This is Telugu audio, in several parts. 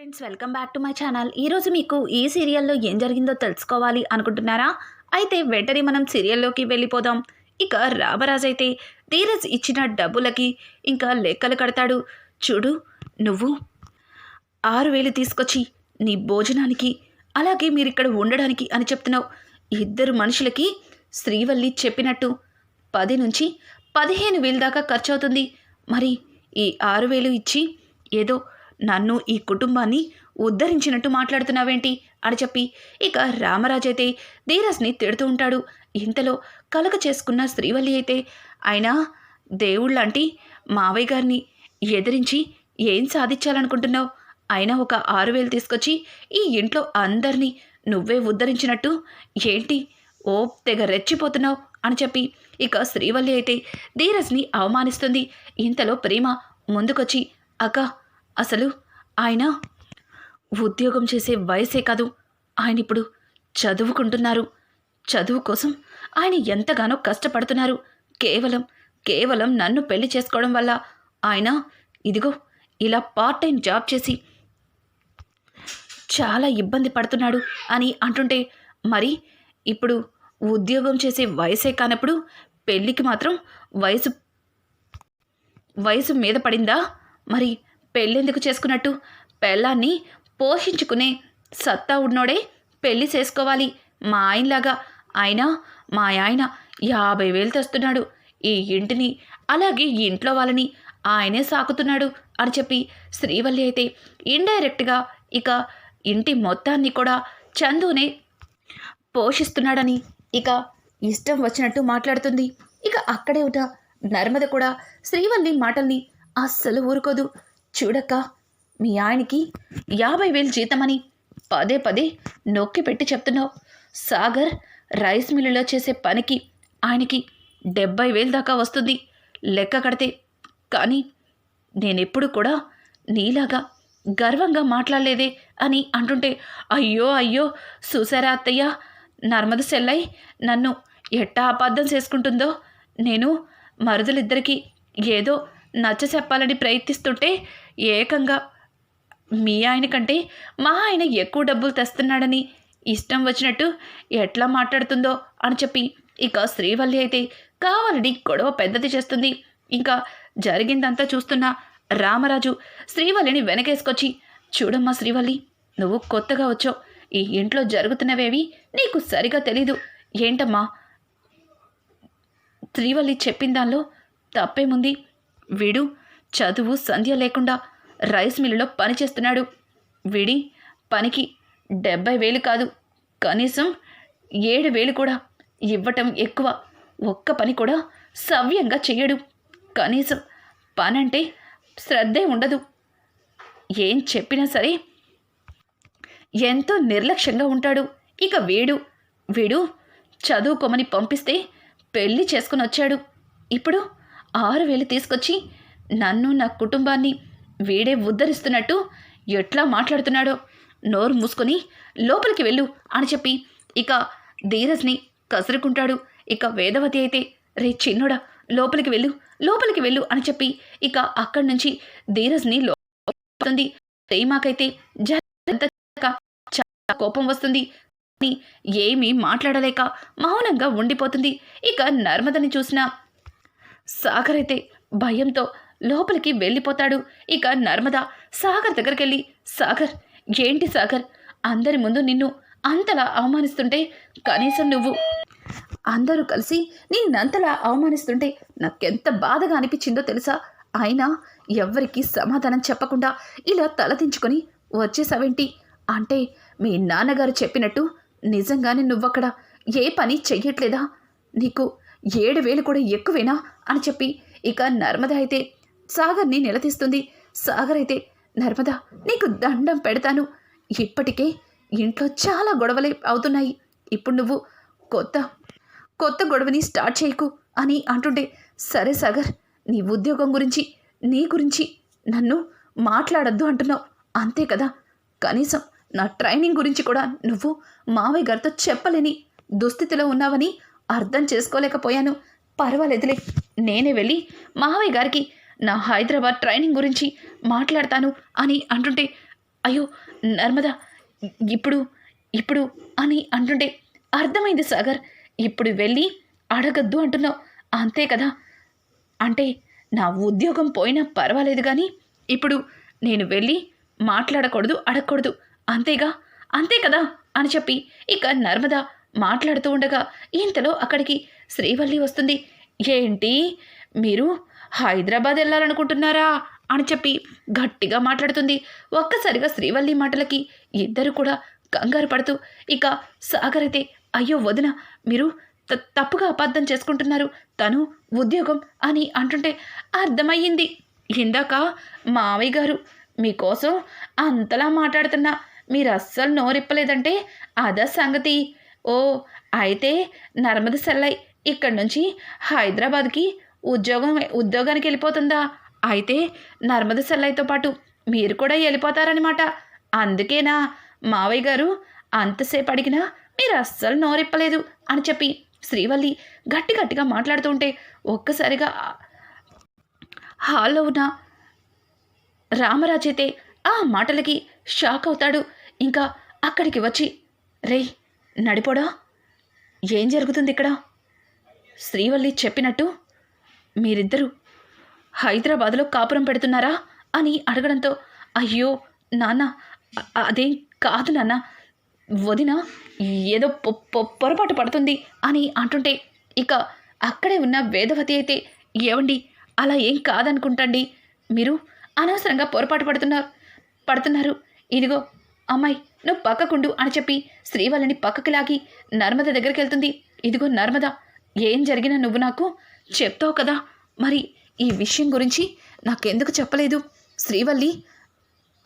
Friends welcome back to my channel. ఈరోజు మీకు ఈ సీరియల్లో ఏం జరిగిందో తెలుసుకోవాలి అనుకుంటున్నారా? అయితే వెంటనే మనం సీరియల్లోకి వెళ్ళిపోదాం. ఇక రామరాజ్ అయితే ధీరజ్ ఇచ్చిన డబ్బులకి ఇంకా లెక్కలు కడతాడు. చూడు నువ్వు ఆరు వేలు తీసుకొచ్చి నీ భోజనానికి అలాగే మీరు ఇక్కడ ఉండడానికి అని చెప్తున్నావు. ఇద్దరు మనుషులకి శ్రీవల్లి చెప్పినట్టు పది నుంచి పదిహేను వేలు దాకా ఖర్చు అవుతుంది మరి ఈ ఆరు వేలు ఇచ్చి ఏదో నన్ను ఈ కుటుంబాన్ని ఉద్ధరించినట్టు మాట్లాడుతున్నావేంటి? అని చెప్పి ఇక రామరాజు అయితే ధీరస్ని తిడుతూ ఉంటాడు. ఇంతలో కలక చేసుకున్న శ్రీవల్లి అయితే అయినా దేవుళ్ళంటి మావయ్య గారిని ఎదిరించి ఏం సాధించాలనుకుంటున్నావు? అయినా ఒక ఆరు వేలు తీసుకొచ్చి ఈ ఇంట్లో అందరినీ నువ్వే ఉద్ధరించినట్టు ఏంటి? ఓ తెగ రెచ్చిపోతున్నావు? అని చెప్పి ఇక శ్రీవల్లి అయితే ధీరజ్ని అవమానిస్తుంది. ఇంతలో ప్రేమ ముందుకొచ్చి అక్క అసలు ఆయన ఉద్యోగం చేసే వయసే కాదు. ఆయన ఇప్పుడు చదువుకుంటున్నారు. చదువు కోసం ఆయన ఎంతగానో కష్టపడుతున్నారు. కేవలం కేవలం నన్ను పెళ్ళి చేసుకోవడం వల్ల ఆయన ఇదిగో ఇలా పార్ట్ టైం జాబ్ చేసి చాలా ఇబ్బంది పడుతున్నాడు అని అంటుంటే మరి ఇప్పుడు ఉద్యోగం చేసే వయసే కానప్పుడు పెళ్ళికి మాత్రం వయసు వయసు మీద పడిందా? మరి పెళ్ళెందుకు చేసుకున్నట్టు? పెళ్ళాన్ని పోషించుకునే సత్తా ఉన్నోడే పెళ్ళి చేసుకోవాలి. మా ఆయనలాగా. ఆయన మా ఆయన యాభై వేలు తెస్తున్నాడు. ఈ ఇంటిని అలాగే ఇంట్లో వాళ్ళని ఆయనే సాకుతున్నాడు అని చెప్పి శ్రీవల్లి అయితే ఇండైరెక్ట్గా ఇక ఇంటి మొత్తాన్ని కూడా చందునే పోషిస్తున్నాడని ఇక ఇష్టం వచ్చినట్టు మాట్లాడుతుంది. ఇక అక్కడే ఉన్న నర్మద కూడా శ్రీవల్లి మాటల్ని అస్సలు ఊరుకోదు. చూడక్క. మీ ఆయనకి యాభై వేలు జీతమని పదే పదే నొక్కి పెట్టి చెప్తున్నావు. సాగర్ రైస్ మిల్లులో చేసే పనికి ఆయనకి డెబ్బై వేలు దాకా వస్తుంది. లెక్క కడితే కానీ నేనెప్పుడు కూడా నీలాగా గర్వంగా మాట్లాడలేదే అని అంటుంటే అయ్యో అయ్యో చూసారా అత్తయ్య? నర్మద సెల్లై నన్ను ఎట్టా అబద్ధం చేసుకుంటుందో? నేను మరుదులిద్దరికీ ఏదో నచ్చ చెప్పాలని ప్రయత్నిస్తుంటే ఏకంగా మీ ఆయన కంటే మా ఆయన ఎక్కువ డబ్బులు తెస్తున్నాడని ఇష్టం వచ్చినట్టు ఎట్లా మాట్లాడుతుందో అని చెప్పి ఇక శ్రీవల్లి అయితే కావాలని గొడవ పెద్దది చేస్తుంది. ఇంకా జరిగిందంతా చూస్తున్న రామరాజు శ్రీవల్లిని వెనకేసుకొచ్చి చూడమ్మా శ్రీవల్లి నువ్వు కొత్తగా వచ్చావు. ఈ ఇంట్లో జరుగుతున్నవేవి నీకు సరిగా తెలీదు. ఏంటమ్మా? శ్రీవల్లి చెప్పిన దానిలో తప్పేముంది? వీడు చదువు సంధ్య లేకుండా రైస్ మిల్లులో పని చేస్తున్నాడు. వీడి పనికి డెబ్బై వేలు కాదు. కనీసం ఏడు వేలు కూడా ఇవ్వటం ఎక్కువ. ఒక్క పని కూడా సవ్యంగా చెయ్యడు. కనీసం పనంటే శ్రద్ధే ఉండదు. ఏం చెప్పినా సరే ఎంతో నిర్లక్ష్యంగా ఉంటాడు. ఇక వీడు వీడు చదువుకోమని పంపిస్తే పెళ్ళి చేసుకుని వచ్చాడు. ఇప్పుడు ఆరు వేలు తీసుకొచ్చి నన్ను నా కుటుంబాన్ని వీడే ఉద్ధరిస్తున్నట్టు ఎట్లా మాట్లాడుతున్నాడో నోరు మూసుకొని లోపలికి వెళ్ళు అని చెప్పి ఇక ధీరజ్ని కసురుకుంటాడు. ఇక వేదవతి అయితే రే చిన్నోడా లోపలికి వెళ్ళు లోపలికి వెళ్ళు అని చెప్పి ఇక అక్కడి నుంచి ధీరజ్ని లోపలి ప్రేమాకైతే చాలా కోపం వస్తుంది. కానీ ఏమీ మాట్లాడలేక మౌనంగా ఉండిపోతుంది. ఇక నర్మదని చూసిన సాగర్ అయితే భయంతో లోపలికి వెళ్ళిపోతాడు. ఇక నర్మద సాగర్ దగ్గరికి వెళ్ళి సాగర్ ఏంటి సాగర్? అందరి ముందు నిన్ను అంతలా అవమానిస్తుంటే కనీసం నువ్వు అందరూ కలిసి నిన్నంతలా అవమానిస్తుంటే నాకెంత బాధగా అనిపించిందో తెలుసా? అయినా ఎవ్వరికీ సమాధానం చెప్పకుండా ఇలా తలదించుకొని వచ్చేసావేంటి? అంటే మీ నాన్నగారు చెప్పినట్టు నిజంగానే నువ్వక్కడ ఏ పని చెయ్యట్లేదా? నీకు ఏడు వేలు కూడా ఎక్కువేనా? అని చెప్పి ఇక నర్మద అయితే సాగర్ని నిలదీస్తుంది. సాగర్ అయితే నర్మదా నీకు దండం పెడతాను. ఇప్పటికే ఇంట్లో చాలా గొడవలే అవుతున్నాయి. ఇప్పుడు నువ్వు కొత్త కొత్త గొడవని స్టార్ట్ చేయకు అని అంటుంటే సరే సాగర్ నీ ఉద్యోగం గురించి నీ గురించి నన్ను మాట్లాడద్దు అంటున్నావు. అంతే కదా? కనీసం నా ట్రైనింగ్ గురించి కూడా నువ్వు మావయ్య గారితో చెప్పలేని దుస్థితిలో ఉన్నావని అర్థం చేసుకోలేకపోయాను. పర్వాలేదులే నేనే వెళ్ళి మావయ్య గారికి నా హైదరాబాద్ ట్రైనింగ్ గురించి మాట్లాడతాను అని అంటుంటే అయ్యో నర్మదా ఇప్పుడు ఇప్పుడు అని అంటుంటే అర్థమైంది సాగర్ ఇప్పుడు వెళ్ళి అడగద్దు అంటున్నావు అంతే కదా? అంటే నా ఉద్యోగం పోయినా పర్వాలేదు కానీ ఇప్పుడు నేను వెళ్ళి మాట్లాడకూడదు అడగకూడదు అంతేగా? అంతే కదా? అని చెప్పి ఇక నర్మద మాట్లాడుతూ ఉండగా ఇంతలో అక్కడికి శ్రీవల్లి వస్తుంది. ఏంటి? మీరు హైదరాబాద్ వెళ్ళాలనుకుంటున్నారా? అని చెప్పి గట్టిగా మాట్లాడుతుంది. ఒక్కసారిగా శ్రీవల్లి మాటలకి ఇద్దరు కూడా కంగారు పడుతూ ఇక సాగర్ అయితే అయ్యో వదిన మీరు త- తప్పుగా అబద్ధం చేసుకుంటున్నారు. తను ఉద్యోగం అని అంటుంటే అర్థమయ్యింది. ఇందాక మావయ్య గారు మీకోసం అంతలా మాట్లాడుతున్నా. మీరు అస్సలు నోరిప్పలేదంటే అదా సంగతి. ఓ అయితే నర్మద సెల్లై ఇక్కడి నుంచి హైదరాబాద్కి ఉద్యోగం ఉద్యోగానికి వెళ్ళిపోతుందా? అయితే నర్మద సెల్లైతో పాటు మీరు కూడా వెళ్ళిపోతారనమాట అందుకేనా? మావయ్య గారు అంతసేపు అడిగినా మీరు అస్సలు నోరిప్పలేదు అని చెప్పి శ్రీవల్లి గట్టి గట్టిగా మాట్లాడుతూ ఉంటే ఒక్కసారిగా హాల్లో ఉన్న రామరాజైతే ఆ మాటలకి షాక్ అవుతాడు. ఇంకా అక్కడికి వచ్చి రేయ్ నడిపోడా? ఏం జరుగుతుంది ఇక్కడ? శ్రీవల్లి చెప్పినట్టు మీరిద్దరూ హైదరాబాద్లో కాపురం పెడుతున్నారా అని అడగడంతో అయ్యో నాన్న అదేం కాదు నాన్న వదిన ఏదో పొ- పొరపాటు పడుతుంది అని అంటుంటే ఇక అక్కడే ఉన్న వేదవతి అయితే ఏవండి అలా ఏం కాదనుకుంటండి మీరు? అనవసరంగా పొరపాటు పడుతున్నారు పడుతున్నారు. ఇదిగో అమ్మాయి నువ్వు పక్కకుండు అని చెప్పి శ్రీవల్లిని పక్కకి లాగి నర్మద దగ్గరికి వెళ్తుంది. ఇదిగో నర్మద ఏం జరిగినా నువ్వు నాకు చెప్తావు కదా. మరి ఈ విషయం గురించి నాకెందుకు చెప్పలేదు? శ్రీవల్లి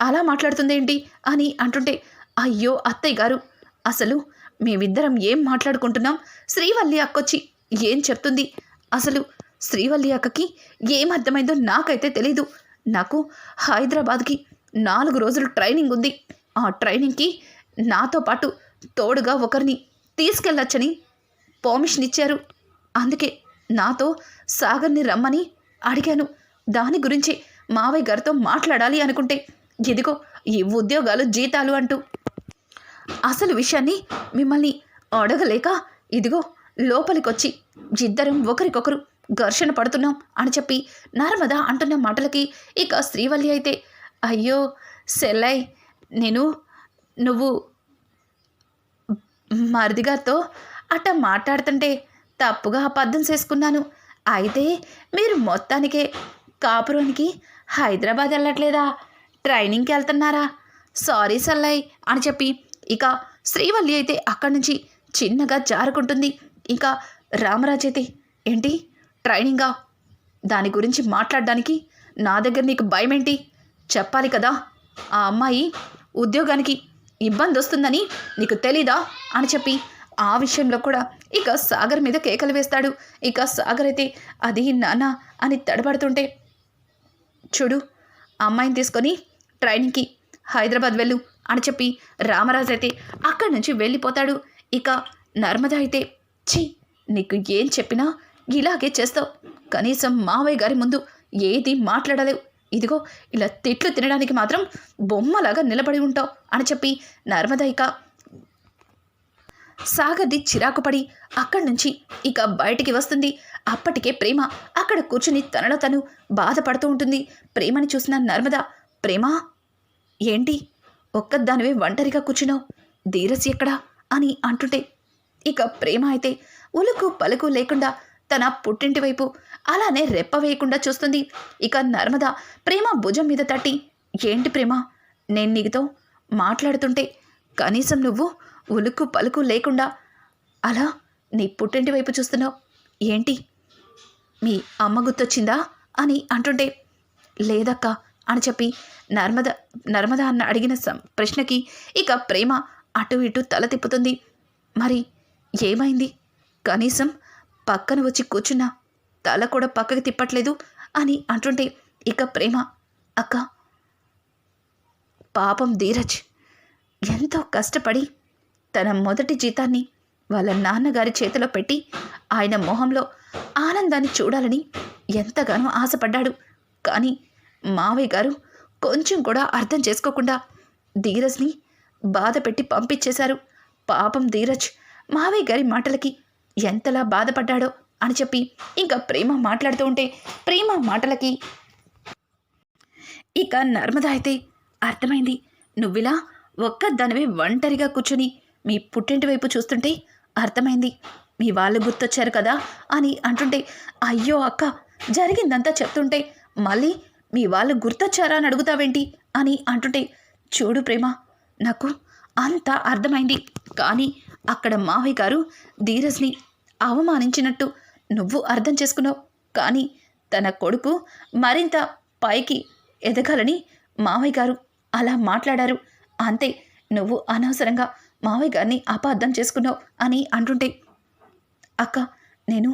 అలా మాట్లాడుతుందేంటి అని అంటుంటే అయ్యో అత్తయ్య గారు అసలు మేమిద్దరం ఏం మాట్లాడుకుంటున్నాం? శ్రీవల్లి అక్కొచ్చి ఏం చెప్తుంది? అసలు శ్రీవల్లి అక్కకి ఏం అర్థమైందో నాకైతే తెలీదు. నాకు హైదరాబాద్కి నాలుగు రోజులు ట్రైనింగ్ ఉంది. ఆ ట్రైనింగ్కి నాతో పాటు తోడుగా ఒకరిని తీసుకెళ్ళొచ్చని పర్మిషన్ ఇచ్చారు. అందుకే నాతో సాగర్ని రమ్మని అడిగాను. దాని గురించి మావయ్య గారితో మాట్లాడాలి అనుకుంటే ఇదిగో ఈ ఉద్యోగాలు జీతాలు అంటూ. అసలు విషయాన్ని మిమ్మల్ని అడగలేక ఇదిగో లోపలికొచ్చి ఇద్దరం ఒకరికొకరు ఘర్షణ పడుతున్నాం అని చెప్పి నర్మద అంటున్న మాటలకి ఇక శ్రీవల్లి అయితే అయ్యో సెల్లై నేను నువ్వు మరిదిగారితో అట్ట మాట్లాడుతుంటే తప్పుగా అబద్ధం చేసుకున్నాను. అయితే మీరు మొత్తానికే కాపురానికి హైదరాబాద్ వెళ్ళట్లేదా? ట్రైనింగ్కి వెళ్తున్నారా? సారీ సల్లయ్ అని చెప్పి ఇక శ్రీవల్లి అయితే అక్కడి నుంచి చిన్నగా జారుకుంటుంది. ఇంకా రామరాజ్ అయితే ఏంటి? ట్రైనింగా? దాని గురించి మాట్లాడడానికి నా దగ్గర నీకు భయం ఏంటి చెప్పాలి కదా? ఆ అమ్మాయి ఉద్యోగానికి ఇబ్బంది వస్తుందని నీకు తెలీదా? అని చెప్పి ఆ విషయంలో కూడా ఇక సాగర్ మీద కేకలు వేస్తాడు. ఇక సాగర్ అయితే అది నానా అని తడబడుతుంటే చూడు అమ్మాయిని తీసుకొని ట్రైనింగ్కి హైదరాబాద్ వెళ్ళు అని చెప్పి రామరాజు అయితే అక్కడి నుంచి వెళ్ళిపోతాడు. ఇక నర్మద అయితే ఛీ నీకు ఏం చెప్పినా ఇలాగే చేస్తావు. కనీసం మావయ్య గారి ముందు ఏది మాట్లాడలేవు. ఇదిగో ఇలా తిట్లు తినడానికి మాత్రం బొమ్మలాగా నిలబడి ఉంటావు అని చెప్పి నర్మద ఇక సాగర్ది చిరాకుపడి అక్కడి నుంచి ఇక బయటికి వస్తుంది. అప్పటికే ప్రేమ. అక్కడ కూర్చుని తనలో తను బాధపడుతూ ఉంటుంది. ప్రేమని చూసిన నర్మద ప్రేమ? ఏంటి? ఒక్కదానివే ఒంటరిగా కూర్చున్నావు. ధీరస్ ఎక్కడా? అని అంటుంటే ఇక ప్రేమ అయితే ఉలుకు పలుకు లేకుండా తన పుట్టింటి వైపు అలానే రెప్ప వేయకుండా చూస్తుంది. ఇక నర్మద ప్రేమ భుజం మీద తట్టి ఏంటి ప్రేమ? నేను నీతో మాట్లాడుతుంటే కనీసం నువ్వు ఉలుకు పలుకు లేకుండా అలా నీ పుట్టింటి వైపు చూస్తున్నావు. ఏంటి? మీ అమ్మ గుర్తొచ్చిందా? అని అంటుంటే లేదక్క అని చెప్పి నర్మద నర్మద అన్న అడిగిన ప్రశ్నకి ఇక ప్రేమ అటు ఇటు తల తిప్పుతుంది. మరి ఏమైంది? కనీసం పక్కన వచ్చి కూర్చున్నా తల కూడా పక్కకి తిప్పట్లేదు అని అంటుంటే ఇక ప్రేమ అక్క పాపం ధీరజ్ ఎంతో కష్టపడి తన మొదటి జీతాన్ని వాళ్ళ నాన్నగారి చేతిలో పెట్టి ఆయన మొహంలో ఆనందాన్ని చూడాలని ఎంతగానో ఆశపడ్డాడు. కానీ మావయ్య గారు కొంచెం కూడా అర్థం చేసుకోకుండా ధీరజ్ని బాధ పెట్టి పంపించేశారు. పాపం ధీరజ్ మావయ్య గారి మాటలకి ఎంతలా బాధపడ్డాడో అని చెప్పి ఇంకా ప్రేమ మాట్లాడుతూ ఉంటే ప్రేమ మాటలకి ఇక నర్మద అయితే అర్థమైంది. నువ్విలా ఒక్కదానివే ఒంటరిగా కూర్చొని మీ పుట్టింటి వైపు చూస్తుంటే అర్థమైంది. మీ వాళ్ళు గుర్తొచ్చారు కదా అని అంటుంటే అయ్యో అక్క జరిగిందంతా చెప్తుంటే మళ్ళీ మీ వాళ్ళు గుర్తొచ్చారా అని అడుగుతావేంటి అని అంటుంటే చూడు ప్రేమ నాకు అంతా అర్థమైంది. కానీ అక్కడ మావయ్య గారు ధీరజ్ని అవమానించినట్టు నువ్వు అర్థం చేసుకున్నావు. కానీ తన కొడుకు మరింత పైకి ఎదగాలని మావయ్య గారు అలా మాట్లాడారు. అంతే నువ్వు అనవసరంగా మావయ్య గారిని అపార్థం చేసుకున్నావు అని అంటుంటే అక్క నేను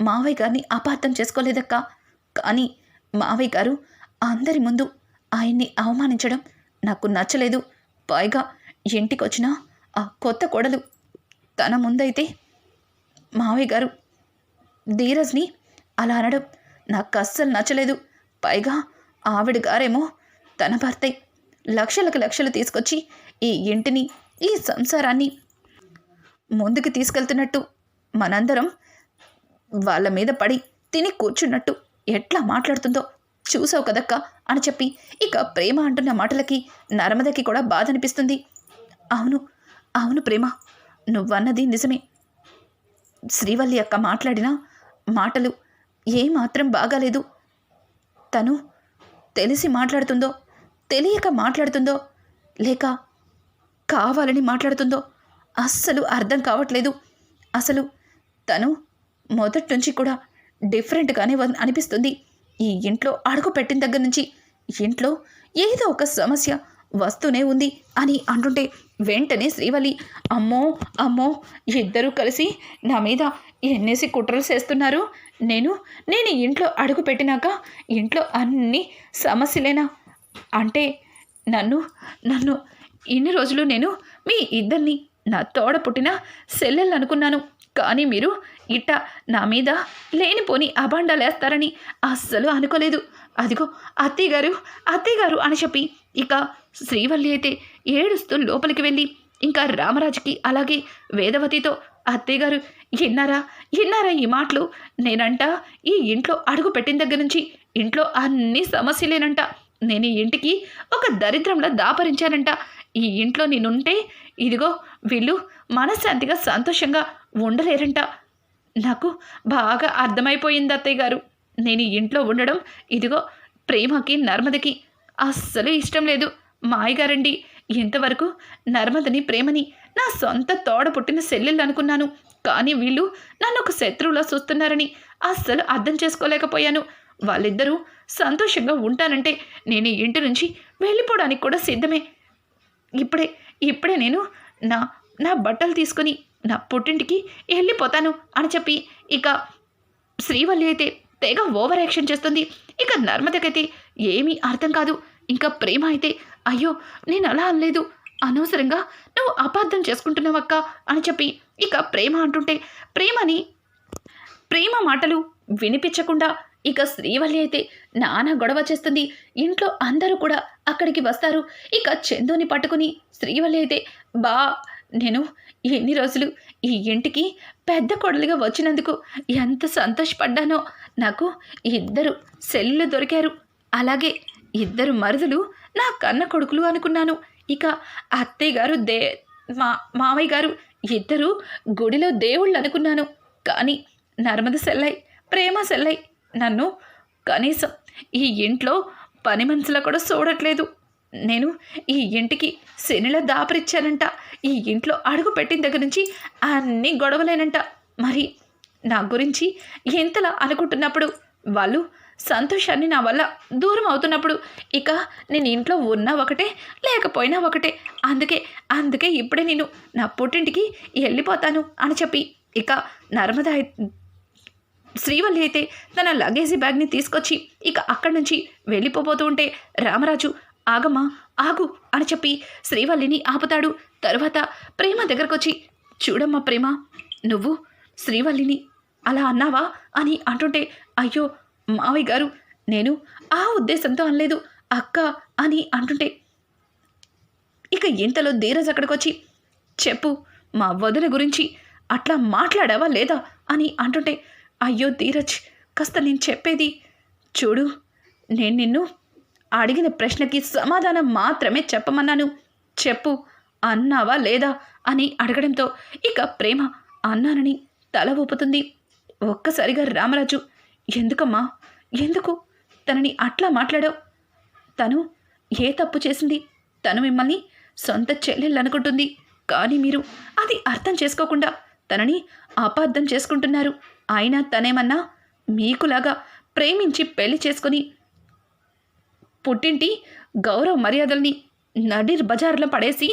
మావయ్య గారిని అపార్థం చేసుకోలేదక్క. కానీ మావయ్య గారు అందరి ముందు ఆయన్ని అవమానించడం నాకు నచ్చలేదు. పైగా ఇంటికి వచ్చిన ఆ కొత్త కోడలు తన ముందైతే మావయ్య గారు ధీరజ్ని అలా అనడం నాకు అస్సలు నచ్చలేదు. పైగా ఆవిడ గారేమో తన భర్తే లక్షలకు లక్షలు తీసుకొచ్చి ఈ ఇంటిని ఈ సంసారాన్ని ముందుకు తీసుకెళ్తున్నట్టు మనందరం వాళ్ళ మీద పడి తిని కూర్చున్నట్టు ఎట్లా మాట్లాడుతుందో చూసావు కదక్క అని చెప్పి ఇక ప్రేమ అంటున్న మాటలకి నర్మదకి కూడా బాధ అనిపిస్తుంది అవును అవును ప్రేమ. నువ్వన్నది నిజమే. శ్రీవల్లి అక్క మాట్లాడిన మాటలు ఏమాత్రం బాగాలేదు. తను తెలిసి మాట్లాడుతుందో తెలియక మాట్లాడుతుందో లేక కావాలని మాట్లాడుతుందో అస్సలు అర్థం కావట్లేదు. అసలు తను మొదటి నుంచి కూడా డిఫరెంట్గానే అనిపిస్తుంది. ఈ ఇంట్లో అడుగు పెట్టిన దగ్గర నుంచి ఇంట్లో ఏదో ఒక సమస్య వస్తూనే ఉంది అని అంటుంటే వెంటనే శ్రీవల్లి అమ్మో అమ్మో ఇద్దరూ కలిసి నా మీద ఎన్నేసి కుట్రలు చేస్తున్నారు. నేను నేను ఇంట్లో అడుగు పెట్టినాక ఇంట్లో అన్ని సమస్యలేనా? అంటే నన్ను నన్ను ఇన్ని రోజులు నేను మీ ఇద్దరిని నా తోడ పుట్టిన సెల్లెళ్ళు అనుకున్నాను. కానీ మీరు ఇట్ట నా మీద లేనిపోని అబాండాలేస్తారని అస్సలు అనుకోలేదు. అదిగో అత్తయ్య గారు అత్తయ్య గారు అని చెప్పి ఇక శ్రీవల్లి అయితే ఏడుస్తూ లోపలికి వెళ్ళి ఇంకా రామరాజుకి అలాగే వేదవతితో అత్తయ్య గారు ఎన్నారా ఈ మాటలు? నేనంట ఈ ఇంట్లో అడుగు పెట్టిన దగ్గర నుంచి ఇంట్లో అన్ని సమస్యలేనంట. నేను ఈ ఇంటికి ఒక దరిద్రంలో దాపరించానంట. ఈ ఇంట్లో నేనుంటే ఇదిగో వీళ్ళు మనశ్శాంతిగా సంతోషంగా ఉండలేరంట. నాకు బాగా అర్థమైపోయింది అత్తయ్య గారు. నేను ఇంట్లో ఉండడం ఇదిగో ప్రేమకి నర్మదకి అస్సలు ఇష్టం లేదు. మాయగారండి ఇంతవరకు నర్మదని ప్రేమని నా సొంత తోడ పుట్టిన సెల్లెళ్ళు అనుకున్నాను. కానీ వీళ్ళు నన్ను ఒక శత్రువులా చూస్తున్నారని అస్సలు అర్థం చేసుకోలేకపోయాను. వాళ్ళిద్దరూ సంతోషంగా ఉంటానంటే నేను ఈ ఇంటి నుంచి వెళ్ళిపోవడానికి కూడా సిద్ధమే. ఇప్పుడే ఇప్పుడే నేను నా నా బట్టలు తీసుకొని నా పుట్టింటికి వెళ్ళిపోతాను అని చెప్పి ఇక శ్రీవల్లి అయితే తెగ ఓవర్ యాక్షన్ చేస్తుంది. ఇక నర్మదకైతే ఏమీ అర్థం కాదు. ఇంకా ప్రేమ అయితే అయ్యో నేను అలా అనలేదు. అనవసరంగా నువ్వు అపార్థం చేసుకుంటున్నావక్క అని చెప్పి ఇక ప్రేమ అంటుంటే ప్రేమని ప్రేమ మాటలు వినిపించకుండా ఇక శ్రీవల్లి అయితే నానా గొడవ చేస్తుంది. ఇంట్లో అందరూ కూడా అక్కడికి వస్తారు. ఇక చందుని పట్టుకుని శ్రీవల్లి అయితే బా నేను ఎన్ని రోజులు ఈ ఇంటికి పెద్ద కొడలుగా వచ్చినందుకు ఎంత సంతోషపడ్డానో. నాకు ఇద్దరు సెల్లు దొరికారు. అలాగే ఇద్దరు మరుదులు నా కన్న కొడుకులు అనుకున్నాను. ఇక అత్తయ్య గారు దే మా మామయ్య గారు ఇద్దరు గుడిలో దేవుళ్ళు అనుకున్నాను. కానీ నర్మద సెల్లై ప్రేమ సెల్లై నన్ను కనీసం ఈ ఇంట్లో పని మనుషుల కూడా చూడట్లేదు. నేను ఈ ఇంటికి శనిలో దాపరిచ్చానంట. ఈ ఇంట్లో అడుగు పెట్టిన దగ్గర నుంచి అన్నీ గొడవలేనంట. మరి నా గురించి ఎంతలా అనుకుంటున్నప్పుడు వాళ్ళు సంతోషాన్ని నా వల్ల దూరం అవుతున్నప్పుడు ఇక నేను ఇంట్లో ఉన్నా ఒకటే లేకపోయినా ఒకటే. అందుకే అందుకే ఇప్పుడే నేను నా పుట్టింటికి వెళ్ళిపోతాను అని చెప్పి ఇక నర్మదా శ్రీవల్లి అయితే తన లగేజీ బ్యాగ్ని తీసుకొచ్చి ఇక అక్కడి నుంచి వెళ్ళిపోబోతూ ఉంటే రామరాజు ఆగమ్మా ఆగు అని చెప్పి శ్రీవల్లిని ఆపుతాడు. తరువాత ప్రేమ దగ్గరకొచ్చి చూడమ్మా ప్రేమ నువ్వు శ్రీవల్లిని అలా అన్నావా? అని అంటుంటే అయ్యో మావయ్య గారు నేను ఆ ఉద్దేశంతో అనలేదు అక్క అని అంటుంటే ఇక ఇంతలో ధీరజ్ అక్కడికొచ్చి చెప్పు మా వదిన గురించి అట్లా మాట్లాడావా లేదా? అని అంటుంటే అయ్యో ధీరజ్ కాస్త నేను చెప్పేది చూడు. నేను నిన్ను అడిగిన ప్రశ్నకి సమాధానం మాత్రమే చెప్పమన్నాను. చెప్పు అన్నావా లేదా అని అడగడంతో ఇక ప్రేమ అన్నానని తల ఊపుతుంది. ఒక్కసారిగా రామరాజు ఎందుకమ్మా ఎందుకు తనని అట్లా మాట్లాడావు? తను ఏ తప్పు చేసింది? తను మిమ్మల్ని సొంత చెల్లెళ్ళు అనుకుంటుంది కానీ మీరు అది అర్థం చేసుకోకుండా తనని అపార్థం చేసుకుంటున్నారు. అయినా తనేమన్నా మీకులాగా ప్రేమించి పెళ్ళి చేసుకుని పుట్టింటి గౌరవ మర్యాదల్ని నడిర్ బజార్లో పడేసి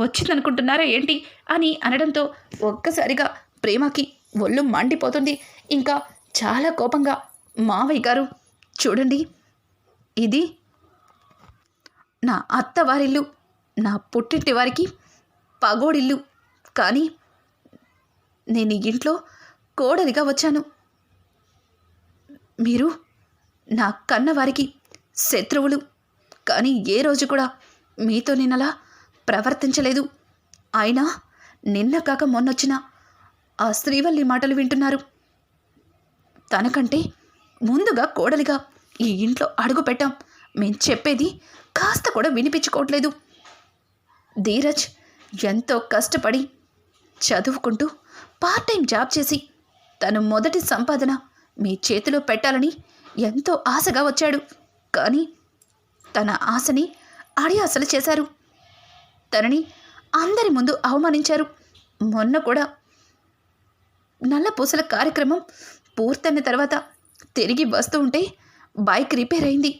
వచ్చిందనుకుంటున్నారా ఏంటి అని అనడంతో ఒక్కసారిగా ప్రేమకి ఒళ్ళు మండిపోతుంది. ఇంకా చాలా కోపంగా మావయ్య గారు చూడండి ఇది నా అత్తవారిల్లు నా పుట్టింటి వారికి పగోడిల్లు. కానీ నేను ఇంట్లో కోడలిగా వచ్చాను. మీరు నా కన్నవారికి శత్రువులు. కానీ ఏ రోజు కూడా మీతో నేనలా ప్రవర్తించలేదు. అయినా నిన్న కాక మొన్నొచ్చిన ఆ శ్రీవల్లి మాటలు వింటున్నారు. తనకంటే ముందుగా కోడలిగా ఈ ఇంట్లో అడుగు పెట్టాం. మేం చెప్పేది కాస్త కూడా వినిపించుకోవట్లేదు. ధీరజ్ ఎంతో కష్టపడి చదువుకుంటూ పార్ట్ టైం జాబ్ చేసి తను మొదటి సంపాదన మీ చేతిలో పెట్టాలని ఎంతో ఆశగా వచ్చాడు. కానీ తన ఆశని అడియాసలు చేశారు. తనని అందరి ముందు అవమానించారు. మొన్న కూడా నల్ల పూసల కార్యక్రమం పూర్తయిన తర్వాత తిరిగి వస్తూ ఉంటే బైక్ రిపేర్ అయింది.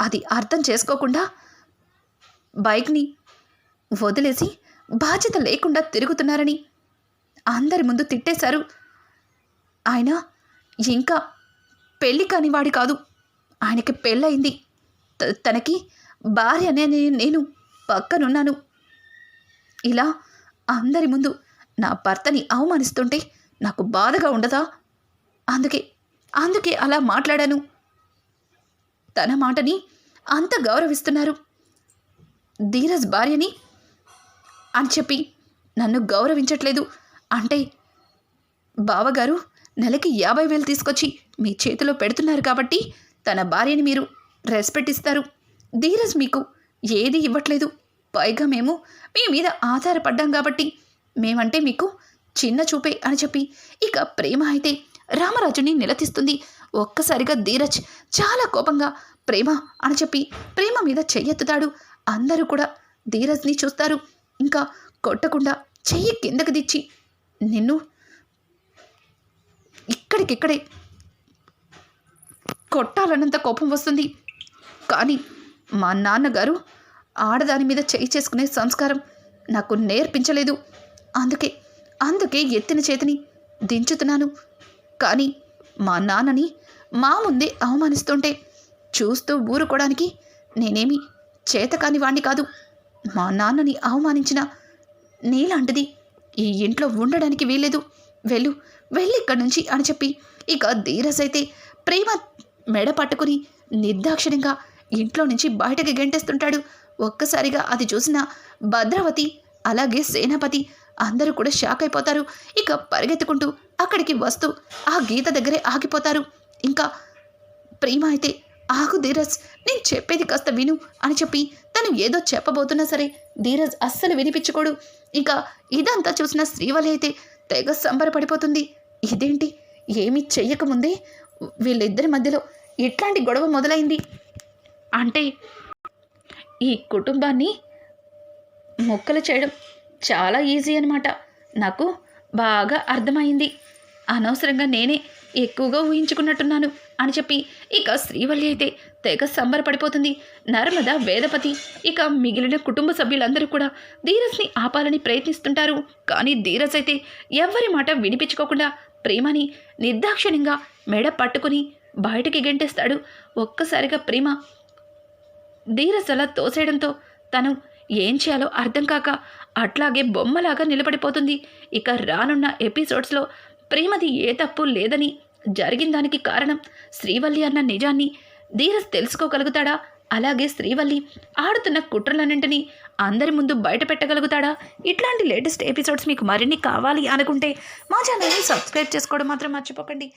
అది అర్థం చేసుకోకుండా బైక్ని వదిలేసి బాధ్యత లేకుండా తిరుగుతున్నారని అందరి ముందు తిట్టేశారు. ఆయన ఇంకా పెళ్ళి కానివాడు కాదు. ఆయనకి పెళ్ళయింది. త- తనకి భార్య అనే నేను పక్కనున్నాను. ఇలా అందరి ముందు నా భర్తని అవమానిస్తుంటే నాకు బాధగా ఉండదా? అందుకే అందుకే అలా మాట్లాడాను. తన మాటని అంత గౌరవిస్తున్నారు. ధీరజ్ భార్యని అని చెప్పి నన్ను గౌరవించట్లేదు. అంటే బావగారు నెలకి యాభై వేలు తీసుకొచ్చి మీ చేతిలో పెడుతున్నారు కాబట్టి తన భార్యని మీరు రెస్పెక్ట్ ఇస్తారు. ధీరజ్ మీకు ఏది ఇవ్వట్లేదు. పైగా మేము మీ మీద ఆధారపడ్డాం కాబట్టి మేమంటే మీకు చిన్న చూపే అని చెప్పి ఇక ప్రేమ అయితే రామరాజుని నిలదీస్తుంది. ఒక్కసారిగా ధీరజ్ చాలా కోపంగా ప్రేమ అని చెప్పి ప్రేమ మీద చెయ్యెత్తుతాడు. అందరూ కూడా ధీరజ్ని చూస్తారు. ఇంకా కొట్టకుండా చెయ్యి కిందకు దిచ్చి నిన్ను ఇక్కడికిక్కడే కొట్టాలన్నంత కోపం వస్తుంది. కానీ మా నాన్నగారు ఆడదాని మీద చేయి చేసుకునే సంస్కారం నాకు నేర్పించలేదు. అందుకే అందుకే ఎత్తిన చేతిని దించుతున్నాను. కానీ మా నాన్నని మా ముందే అవమానిస్తుంటే చూస్తూ ఊరుకోవడానికి నేనేమి చేతకాని వాణ్ణి కాదు. మా నాన్నని అవమానించిన నీలాంటిది ఈ ఇంట్లో ఉండడానికి వీలేదు వెళ్ళు వెళ్ళి ఇక్కడి నుంచి అని చెప్పి ఇక ధీరస్ అయితే ప్రేమ మెడ పట్టుకుని నిర్దాక్షిణ్యంగా ఇంట్లో నుంచి బయటకి గెంటేస్తుంటాడు. ఒక్కసారిగా అది చూసిన భద్రావతి అలాగే సేనాపతి అందరూ కూడా షాక్ అయిపోతారు. ఇక పరిగెత్తుకుంటూ అక్కడికి వస్తూ ఆ గీత దగ్గరే ఆగిపోతారు. ఇంకా ప్రేమ అయితే ఆగు ధీరజ్ నేను చెప్పేది కాస్త విను అని చెప్పి తను ఏదో చెప్పబోతున్నా సరే ధీరజ్ అస్సలు వినిపించుకోడు. ఇంకా ఇదంతా చూసిన శ్రీవల్లి అయితే తెగ సంబరపడిపోతుంది. ఇదేంటి? ఏమీ చెయ్యకముందే వీళ్ళిద్దరి మధ్యలో ఇట్లాంటి గొడవ మొదలైంది. అంటే ఈ కుటుంబాన్ని మొక్కలు చేయడం చాలా ఈజీ అనమాట నాకు బాగా అర్థమైంది. అనవసరంగా నేనే ఎక్కువగా ఊహించుకున్నట్టున్నాను అని చెప్పి ఇక శ్రీవల్లి అయితే తెగ సంబరపడిపోతుంది. నర్మద వేదపతి ఇక మిగిలిన కుటుంబ సభ్యులందరూ కూడా ధీరజ్ని ఆపాలని ప్రయత్నిస్తుంటారు. కానీ ధీరజ్ అయితే ఎవ్వరి మాట వినిపించుకోకుండా ప్రేమని నిర్దాక్షిణ్యంగా మెడ పట్టుకుని బయటికి గెంటేస్తాడు. ఒక్కసారిగా ప్రేమ ధీరజ్ అలా తోసేయడంతో తను ఏం చేయాలో అర్థం కాక అట్లాగే బొమ్మలాగా నిలబడిపోతుంది. ఇక రానున్న ఎపిసోడ్స్లో ప్రేమది ఏ తప్పు లేదని జరిగిన దానికి కారణం శ్రీవల్లి అన్న నిజాన్ని ధీరజ్ తెలుసుకోగలుగుతాడా? అలాగే శ్రీవల్లి ఆడుతున్న కుట్రలన్నింటినీ అందరి ముందు బయట పెట్టగలుగుతాడా? ఇట్లాంటి లేటెస్ట్ ఎపిసోడ్స్ మీకు మరిన్ని కావాలి అనుకుంటే మా ఛానల్ని సబ్స్క్రైబ్ చేసుకోవడం మాత్రం మర్చిపోకండి.